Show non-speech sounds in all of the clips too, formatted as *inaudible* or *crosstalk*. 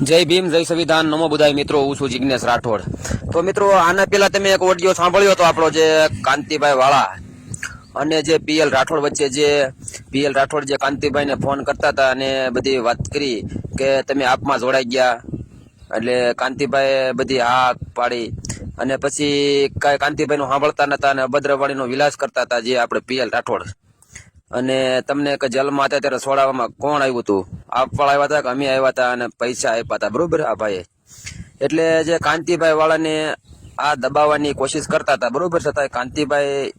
જય ભીમ, જય સંવિધાન. નમો બુધાય મિત્રો, હું છું જિજ્ઞેશ રાઠોડ. તો મિત્રો, આના પહેલા તમે એક ઓડિયો સાંભળ્યો હતો આપણો જે કાંતિભાઈ વાળા અને જે પીએલ રાઠોડ વચ્ચે જે પીએલ રાઠોડ જે કાંતિભાઈને ફોન કરતા હતા અને બધી વાત કરી કે તમે આપમાં જોડાઈ ગયા. એટલે કાંતિભાઈ બધી હા પાડી અને પછી કાંતિભાઈનું સાંભળતા નતા અને અભદ્રવાણીનો વિલાસ કરતા હતા જે આપણે પીએલ રાઠોડ. અને તમને કે જેલમાં હતા ત્યારે છોડાવવામાં કોણ આવ્યું હતું? આપવાળા આવ્યા હતા કે અમે આવ્યા હતા અને પૈસા આપ્યા હતા? બરોબર? આ ભાઈએ. એટલે જે કાંતિભાઈ વાળાને આ દબાવવાની કોશિશ કરતા હતા, બરોબર? છતાં કાંતિભાઈ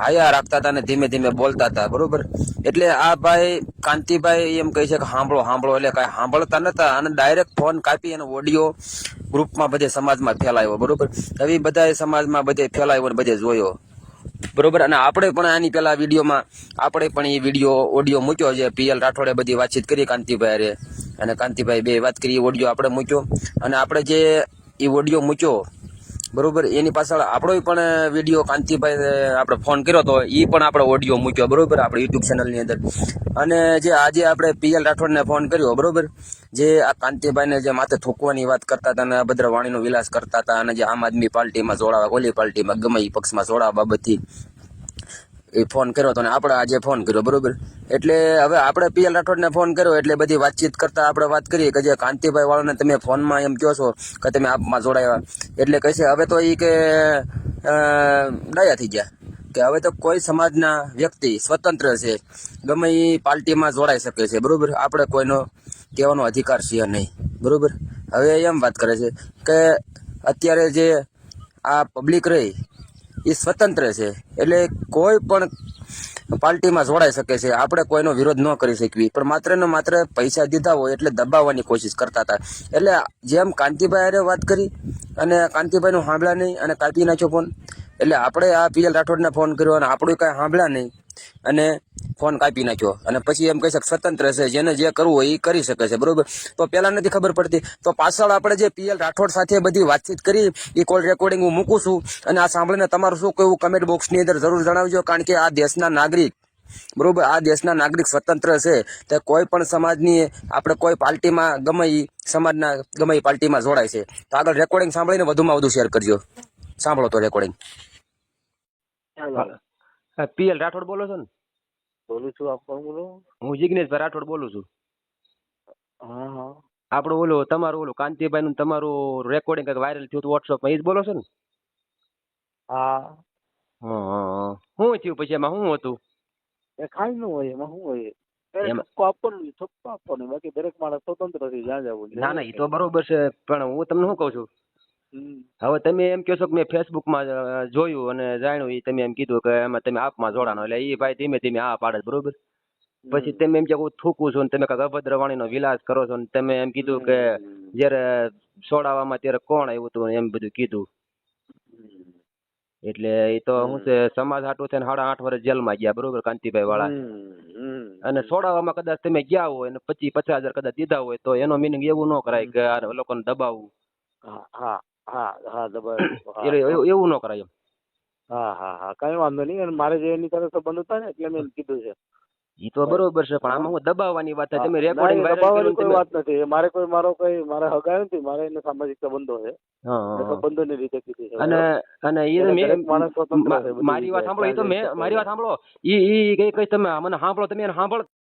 હાયા રાખતા હતા અને ધીમે ધીમે બોલતા હતા, બરોબર? એટલે આ ભાઈ કાંતિભાઈ એમ કહે છે કે સાંભળો સાંભળો એટલે કાંઈ સાંભળતા નતા અને ડાયરેક્ટ ફોન કાપી અને ઓડિયો ગ્રુપમાં બધે સમાજમાં ફેલાયો, બરોબર? હવે બધા સમાજમાં બધે ફેલાયો અને બધે જોયો. બરોબર? અને આપણે પણ આની પેલા વિડીયોમાં, આપણે પણ એ વીડિયો ઓડિયો મૂક્યો છે. પીએલ રાઠોડે બધી વાતચીત કરી કાંતિભાઈ રે. અને કાંતિભાઈ બે વાત કરી ઓડિયો આપણે મૂક્યો. અને આપણે જે એ ઓડિયો મૂક્યો બરોબર? એની પાછળ આપણો પણ વીડિયો કાંતિભાઈ આપણે ફોન કર્યો હતો એ પણ આપણે ઓડિયો મૂક્યો, બરોબર? આપણે યુટ્યુબ ચેનલની અંદર. અને જે આજે આપણે પીએલ રાઠોડને ફોન કર્યો, બરોબર? જે આ કાંતિભાઈને જે માથે થૂકવાની વાત કરતા હતા અને અભદ્ર વાણીનો વિલાસ કરતા હતા અને જે આમ આદમી પાર્ટીમાં જોડાવા, ઓલી પાર્ટીમાં ગમે એ પક્ષમાં જોડાવા બાબતથી એ ફોન કર્યો હતો અને આપણે આજે ફોન કર્યો, બરાબર? એટલે હવે આપણે પીએલ રાઠોડને ફોન કર્યો, એટલે બધી વાતચીત કરતાં આપણે વાત કરીએ કે જે કાંતિભાઈ વાળાને તમે ફોનમાં એમ કહો છો કે તમે આપમાં જોડાયા. એટલે કહે છે, હવે તો એ કે ડાયા થઈ ગયા. કે હવે તો કોઈ સમાજના વ્યક્તિ સ્વતંત્ર છે, ગમે એ પાર્ટીમાં જોડાઈ શકે છે, બરાબર? આપણે કોઈનો કહેવાનો અધિકાર છે નહીં, બરાબર? હવે એમ વાત કરે છે કે અત્યારે જે આ પબ્લિક રહી એ સ્વતંત્ર છે. એટલે કોઈ પણ પાર્ટીમાં જોડાઈ શકે છે. આપણે કોઈનો વિરોધ ન કરી શકવી. પણ માત્ર ને માત્ર પૈસા દીધા હોય એટલે દબાવવાની કોશિશ કરતા હતા. એટલે જેમ કાંતિભાઈ અરે વાત કરી અને કાંતિભાઈનું સાંભળ્યા નહીં અને કાપી નાખ્યો ફોન એટલે આપણે આ પીએલ રાઠોડને ફોન કર્યો અને આપણું કાંઈ સાંભળ્યા નહીં. અને ફોન કાપી નાખ્યો. અને પછી એમ કહી શકે સ્વતંત્ર છે, જેને જે કરવું હોય એ કરી શકે છે, બરોબર? તો પહેલા નથી ખબર પડતી. તો પાછળ આપણે જે પીએલ રાઠોડ સાથે બધી વાતચીત કરી એ કોલ રેકોર્ડિંગ હું મૂકું છું. અને આ સાંભળીને તમારું શું કહેવું કમેન્ટ બોક્સની અંદર જરૂર જણાવજો, કારણ કે આ દેશના નાગરિક, બરોબર? આ દેશના નાગરિક સ્વતંત્ર છે. તે કોઈ પણ સમાજની, આપણે કોઈ પાર્ટીમાં ગમે એ સમાજના, ગમે એ પાર્ટીમાં જોડાય છે. તો આગળ રેકોર્ડિંગ સાંભળીને વધુમાં વધુ શેર કરજો. સાંભળો તો રેકોર્ડિંગ પીએલ રાઠોડ બોલો છો ને? બોલું છું આપ કોણ બોલો? હું જિગ્નેશભાઈ રાઠોડ બોલું છું. હા હા. આપણો ઓલો તમારું ઓલો કાંતિભાઈ નું તમારું રેકોર્ડિંગ વાયરલ થયું હતું વોટ્સઅપમાં એ જ બોલો છો ને? હા. શું થયું પછી એમાં? શું હતું? એ ખાઈ નું હોય એમાં શું હોય? ના ના એ તો બરોબર છે પણ હું તમને શું કઉ છું. હવે તમે એમ કહો છો કે મેં ફેસબુકમાં જોયું અને જાણ્યું એ તમે એમ કીધું કે એમાં તમે આપમાં જોડાનો એટલે એ ભાઈ ધીમે ધીમે આ પાડે બરોબર? પછી તમે એમ કે હું થૂકું છું તમે કાંઈક અભદ્ર વાણીનો વિલાસ કરો છો ને તમે એમ કીધું કે. જ્યારે સોડાવામાં ત્યારે કોણ આવ્યું હતું એમ બધું કીધું. એટલે એ તો શું છે સમાજ હાટું થઈને સાડા આઠ વર્ષ જેલમાં ગયા બરોબર કાંતિભાઈ વાળા. અને સોડાવામાં કદાચ તમે ગયા હોય અને પચીસ પચાસ હજાર કદાચ દીધા હોય તો એનો મિનિંગ એવું ન કરાય કે આ લોકોને દબાવવું. હા. હા હા *coughs* એવું ન કરાય એમ. હા હા હા કઈ વાંધો નહીં. અને મારે જે એની સાથે સંબંધ હતા ને એટલે મેં કીધું છે. ઈ તો બરોબર છે પણ આમાં હું દબાવવાની વાત તમે રેકોર્ડિંગ દબાવવાની કોઈ વાત નથી. મારે કોઈ મારો કોઈ મારે હગાયો નથી. મારે એને સામાજિક સંબંધો છે. એ. સંબંધોની રીતે કીધી છે. અને અને ઈ મેં- મારી વાત સાંભળો તો મેં મારી વાત સાંભળો. ઈ ઈ કઈ કઈ તમે મને સાંભળો તમે એને સાંભળ.